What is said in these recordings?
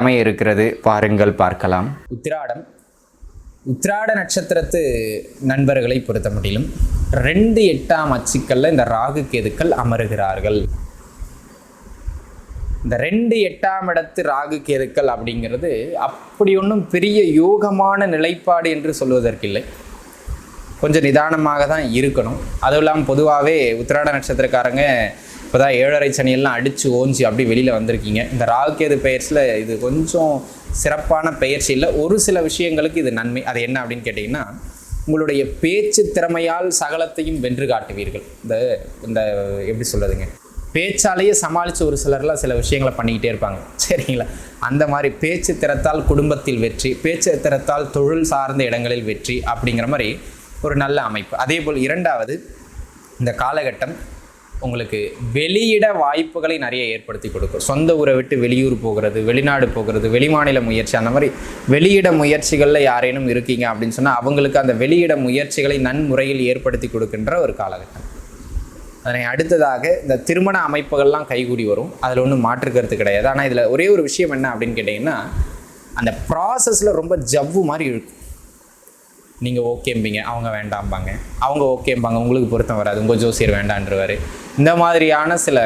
அமைய இருக்கிறது பாருங்கள் பார்க்கலாம். உத்திராடம். உத்திராட நட்சத்திரத்து நண்பர்களை பொறுத்த முடியும் ரெண்டு எட்டாம் அச்சுக்கல்ல இந்த ராகு கேதுக்கள் அமருகிறார்கள். இந்த ரெண்டு எட்டாம் இடத்து ராகு கேதுக்கள் அப்படிங்கிறது அப்படி ஒன்றும் பெரிய யோகமான நிலைப்பாடு என்று சொல்வதற்கில்லை. கொஞ்சம் நிதானமாக தான் இருக்கணும். அதுவும் இல்லாமல் பொதுவாகவே உத்திராட நட்சத்திரக்காரங்க இப்போ தான் ஏழரை சனியெல்லாம் அடித்து ஓஞ்சி அப்படி வெளியில் வந்திருக்கீங்க. இந்த ராகுகேது பெயர்ஸில் இது கொஞ்சம் சிறப்பான பெயர்ச்சி இல்லை ஒரு சில விஷயங்களுக்கு இது நன்மை. அது என்ன அப்படின்னு கேட்டிங்கன்னா உங்களுடைய பேச்சு திறமையால் சகலத்தையும் வென்று காட்டுவீர்கள். இந்த இந்த எப்படி சொல்கிறதுங்க பேச்சாலேயே சமாளித்து ஒரு சிலர்லாம் சில விஷயங்களை பண்ணிக்கிட்டே இருப்பாங்க. சரிங்களா? அந்த மாதிரி பேச்சு திறத்தால் குடும்பத்தில் வெற்றி பேச்சு திறத்தால் தொழில் சார்ந்த இடங்களில் வெற்றி அப்படிங்கிற மாதிரி ஒரு நல்ல அமைப்பு. அதே போல் இரண்டாவது இந்த காலகட்டம் உங்களுக்கு வெளியிட வாய்ப்புகளை நிறைய ஏற்படுத்தி கொடுக்கும். சொந்த ஊரை விட்டு வெளியூர் போகிறது வெளிநாடு போகிறது வெளிமாநில முயற்சி அந்த மாதிரி வெளியிட முயற்சிகளில் யாரேனும் இருக்கீங்க அப்படின்னு சொன்னால் அவங்களுக்கு அந்த வெளியிட முயற்சிகளை நன்முறையில் ஏற்படுத்தி கொடுக்கின்ற ஒரு காலகட்டம். அதனை அடுத்ததாக இந்த திருமண அமைப்புகள்லாம் கைகூடி வரும். அதில் ஒன்றும் மாற்று கருத்து கிடையாது. ஆனால் இதில் ஒரே ஒரு விஷயம் என்ன அப்படின்னு கேட்டிங்கன்னா அந்த ப்ராசஸில் ரொம்ப ஜவ்வு மாதிரி இருக்கும். நீங்கள் ஓகேம்பிங்க அவங்க வேண்டாம்பாங்க. அவங்க ஓகேம்பாங்க உங்களுக்கு பொருத்தம் வராது. உங்கள் ஜோசியர் வேண்டான்றவார். இந்த மாதிரியான சில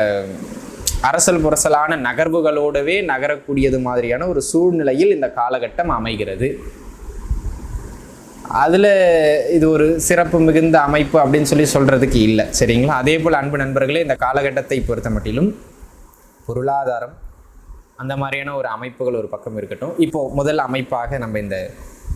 அரசல் புரசலான நகர்வுகளோடவே நகரக்கூடியது மாதிரியான ஒரு சூழ்நிலையில் இந்த காலகட்டம் அமைகிறது. அதில் இது ஒரு சிறப்பு மிகுந்த அமைப்பு அப்படின்னு சொல்லி சொல்கிறதுக்கு இல்லை. சரிங்களா? அதே போல் அன்பு நண்பர்களே இந்த காலகட்டத்தை பொறுத்த மட்டிலும் பொருளாதாரம் அந்த மாதிரியான ஒரு அமைப்புகள் ஒரு பக்கம் இருக்கட்டும். இப்போது முதல் அமைப்பாக நம்ம இந்த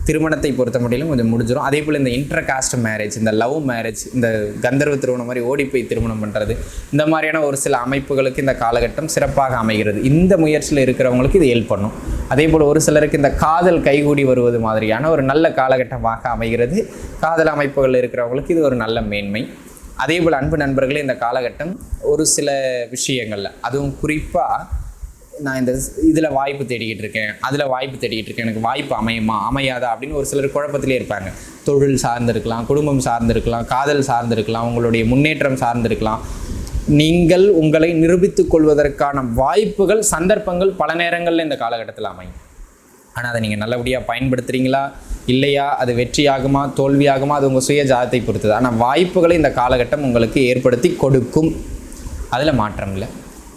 திருமணத்தை பொறுத்த முடியலும் கொஞ்சம் முடிஞ்சிடும் அதே போல் இந்த இன்டர் காஸ்ட் மேரேஜ் இந்த லவ் மேரேஜ் இந்த கந்தர்வ திருமணம் மாதிரி ஓடி போய் திருமணம் பண்ணுறது இந்த மாதிரியான ஒரு சில அமைப்புகளுக்கு இந்த காலகட்டம் சிறப்பாக அமைகிறது. இந்த முயற்சியில் இருக்கிறவங்களுக்கு இது ஹெல்ப் பண்ணும். அதே போல் ஒரு சிலருக்கு இந்த காதல் கைகூடி வருவது மாதிரியான ஒரு நல்ல காலகட்டமாக அமைகிறது. காதல் அமைப்புகள் இருக்கிறவங்களுக்கு இது ஒரு நல்ல மேன்மை. அதே போல் அன்பு நண்பர்களே இந்த காலகட்டம் ஒரு சில விஷயங்களில் அதுவும் குறிப்பாக நான் இந்த இதில் வாய்ப்பு தேடிக்கிட்டு இருக்கேன். அதில் வாய்ப்பு தேடிக்கிட்டு இருக்கேன். எனக்கு வாய்ப்பு அமையுமா? அமையாதா? அப்படின்னு ஒரு சிலர் குழப்பத்திலே இருப்பாங்க. தொழில் சார்ந்திருக்கலாம் குடும்பம் சார்ந்திருக்கலாம் காதல் சார்ந்திருக்கலாம் உங்களுடைய முன்னேற்றம் சார்ந்திருக்கலாம். நீங்கள் உங்களை நிரூபித்துக் கொள்வதற்கான வாய்ப்புகள் சந்தர்ப்பங்கள் பல நேரங்களில் இந்த காலகட்டத்தில் அமையும். ஆனால் அதை நீங்கள் நல்லபடியாக பயன்படுத்துகிறீங்களா இல்லையா? அது வெற்றியாகுமா? தோல்வியாகுமா? அது உங்கள் சுய ஜாதத்தை பொறுத்தது. ஆனால் வாய்ப்புகளை இந்த காலகட்டம் உங்களுக்கு ஏற்படுத்தி கொடுக்கும். அதில் மாற்றம் இல்லை.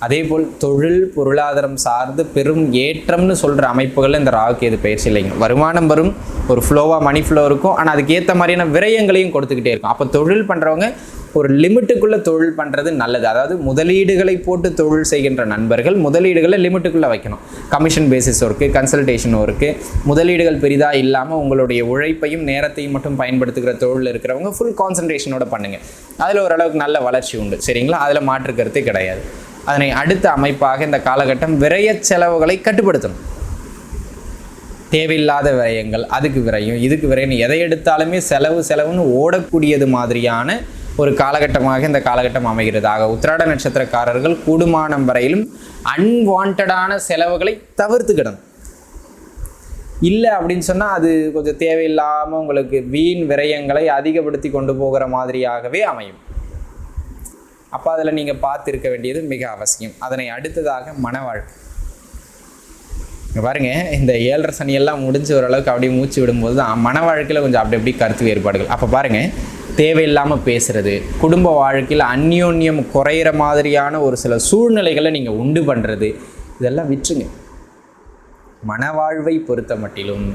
அதே போல் தொழில் பொருளாதாரம் சார்ந்து பெரும் ஏற்றம்னு சொல்கிற அமைப்புகள் இந்த ராகுக்கு எது பயிற்சி இல்லைங்க. வருமானம் வரும் ஒரு ஃப்ளோவாக மணி ஃப்ளோ இருக்கும். ஆனால் அதுக்கேற்ற மாதிரியான விரயங்களையும் கொடுத்துக்கிட்டே இருக்கும். அப்போ தொழில் பண்ணுறவங்க ஒரு லிமிட்டுக்குள்ளே தொழில் பண்ணுறது நல்லது. அதாவது முதலீடுகளை போட்டு தொழில் செய்கின்ற நண்பர்கள் முதலீடுகளை லிமிட்டுக்குள்ளே வைக்கணும். Commission basis work consultation work முதலீடுகள் பெரிதாக இல்லாமல் உங்களுடைய உழைப்பையும் நேரத்தையும் மட்டும் பயன்படுத்துகிற தொழில் இருக்கிறவங்க ஃபுல் கான்சன்ட்ரேஷனோட பண்ணுங்கள் அதில் ஓரளவுக்கு நல்ல வளர்ச்சி உண்டு. சரிங்களா? அதில் மாற்று கிடையாது. அதனை அடுத்த அமைப்பாக இந்த காலகட்டம் விரைய செலவுகளை கட்டுப்படுத்தணும் தேவையில்லாத விரயங்கள் அதுக்கு விரையும் இதுக்கு விரையும். எதை எடுத்தாலுமே செலவு செலவுன்னு ஓடக்கூடியது மாதிரியான ஒரு காலகட்டமாக இந்த காலகட்டம் அமைகிறது. ஆக உத்திராட நட்சத்திரக்காரர்கள் கூடுமானம் வரையிலும் அன்வான்டான செலவுகளை தவிர்த்துக்கிடணும் இல்லை அப்படின்னு சொன்னால் அது கொஞ்சம் தேவையில்லாமல் உங்களுக்கு வீண் விரயங்களை அதிகப்படுத்தி கொண்டு போகிற மாதிரியாகவே அமையும். அப்போ அதில் நீங்கள் பார்த்துருக்க வேண்டியது மிக அவசியம். அதனை அடுத்ததாக மன வாழ்க்கை இங்கே இந்த ஏழரை சனியெல்லாம் முடிஞ்சு முடிஞ்ச ஓரளவுக்கு அப்படியே மூச்சு விடும்போது தான் மன வாழ்க்கையில் கொஞ்சம் அப்படி அப்படி கருத்து வேறுபாடுகள். அப்போ பாருங்கள் தேவையில்லாமல் பேசுகிறது குடும்ப வாழ்க்கையில் அந்யோன்யம் குறையிற மாதிரியான ஒரு சில சூழ்நிலைகளை நீங்கள் உண்டு பண்ணுறது இதெல்லாம் விற்றுங்க மனவாழ்வை பொறுத்த மட்டிலும்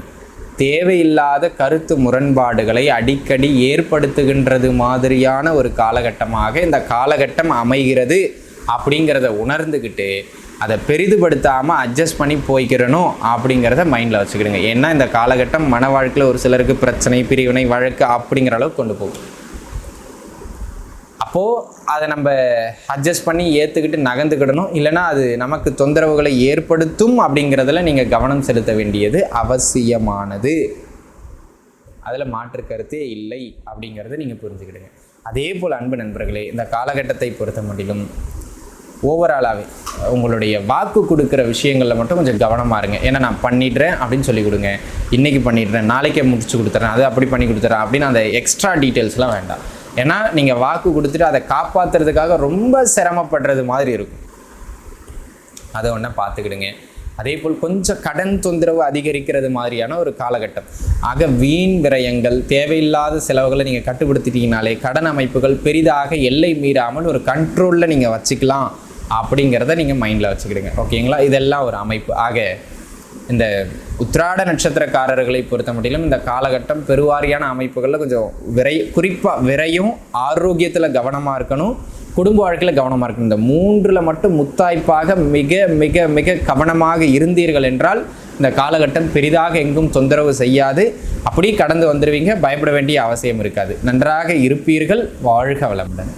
தேவையில்லாத கருத்து முரண்பாடுகளை அடிக்கடி ஏற்படுத்துகின்றது மாதிரியான ஒரு காலகட்டமாக இந்த காலகட்டம் அமைகிறது அப்படிங்கிறத உணர்ந்துக்கிட்டு அதை பெரிதுபடுத்தாமல் அட்ஜஸ்ட் பண்ணி போய்க்கிறணும் அப்படிங்கிறத மைண்டில் வச்சுக்கிடுங்க. ஏன்னா இந்த காலகட்டம் மன வாழ்க்கையில் ஒரு சிலருக்கு பிரச்சனை பிரிவினை வழக்கு அப்படிங்கிற அளவுக்கு கொண்டு போகும். அப்போது அதை நம்ம அட்ஜஸ்ட் பண்ணி ஏற்றுக்கிட்டு நகர்ந்துக்கிடணும். இல்லைன்னா அது நமக்கு தொந்தரவுகளை ஏற்படுத்தும் அப்படிங்கிறதுல நீங்கள் கவனம் செலுத்த வேண்டியது அவசியமானது. அதில் மாற்று கருத்தே இல்லை அப்படிங்கிறத நீங்கள் புரிஞ்சுக்கிடுங்க. அதே போல் அன்பு நண்பர்களே இந்த காலகட்டத்தை பொறுத்த முடியும் ஓவராலாகவே உங்களுடைய வாக்கு கொடுக்குற விஷயங்களில் மட்டும் கொஞ்சம் கவனமாக இருங்க. ஏன்னா நான் பண்ணிடுறேன் அப்படின்னு சொல்லி கொடுங்க. இன்றைக்கி பண்ணிடுறேன் நாளைக்கே முடிச்சு கொடுத்துட்றேன் அது அப்படி பண்ணி கொடுத்துட்றேன் அப்படின்னு அந்த எக்ஸ்ட்ரா டீட்டெயில்ஸ்லாம் வேண்டாம். ஏன்னா நீங்கள் வாக்கு கொடுத்துட்டு அதை காப்பாற்றுறதுக்காக ரொம்ப சிரமப்படுறது மாதிரி இருக்கும். அதை ஒன்றா பார்த்துக்கிடுங்க. அதே போல் கொஞ்சம் கடன் தொந்தரவு அதிகரிக்கிறது மாதிரியான ஒரு காலகட்டம். ஆக வீண் விரயங்கள் தேவையில்லாத செலவுகளை நீங்கள் கட்டுப்படுத்திட்டீங்கனாலே கடன் அமைப்புகள் பெரிதாக எல்லை மீறாமல் ஒரு கண்ட்ரோலில் நீங்கள் வச்சுக்கலாம் அப்படிங்கிறத நீங்கள் மைண்டில் வச்சுக்கிடுங்க. ஓகேங்களா? இதெல்லாம் ஒரு அமைப்பு. ஆக இந்த உத்ராட நட்சத்திரக்காரர்களை பொறுத்த மட்டிலும் இந்த காலகட்டம் பெருவாரியான அமைப்புகளில் கொஞ்சம் விரை குறிப்பாக விரையும் ஆரோக்கியத்தில் கவனமாக இருக்கணும் குடும்ப வாழ்க்கையில் கவனமாக இருக்கணும். இந்த மூன்றில் மட்டும் முத்தாய்ப்பாக மிக மிக மிக கவனமாக இருந்தீர்கள் என்றால் இந்த காலகட்டம் பெரிதாக எங்கும் தொந்தரவு செய்யாது. அப்படியே கடந்து வந்துடுவீங்க பயப்பட வேண்டிய அவசியம் இருக்காது. நன்றாக இருப்பீர்கள் வாழ்க வளமுடன்.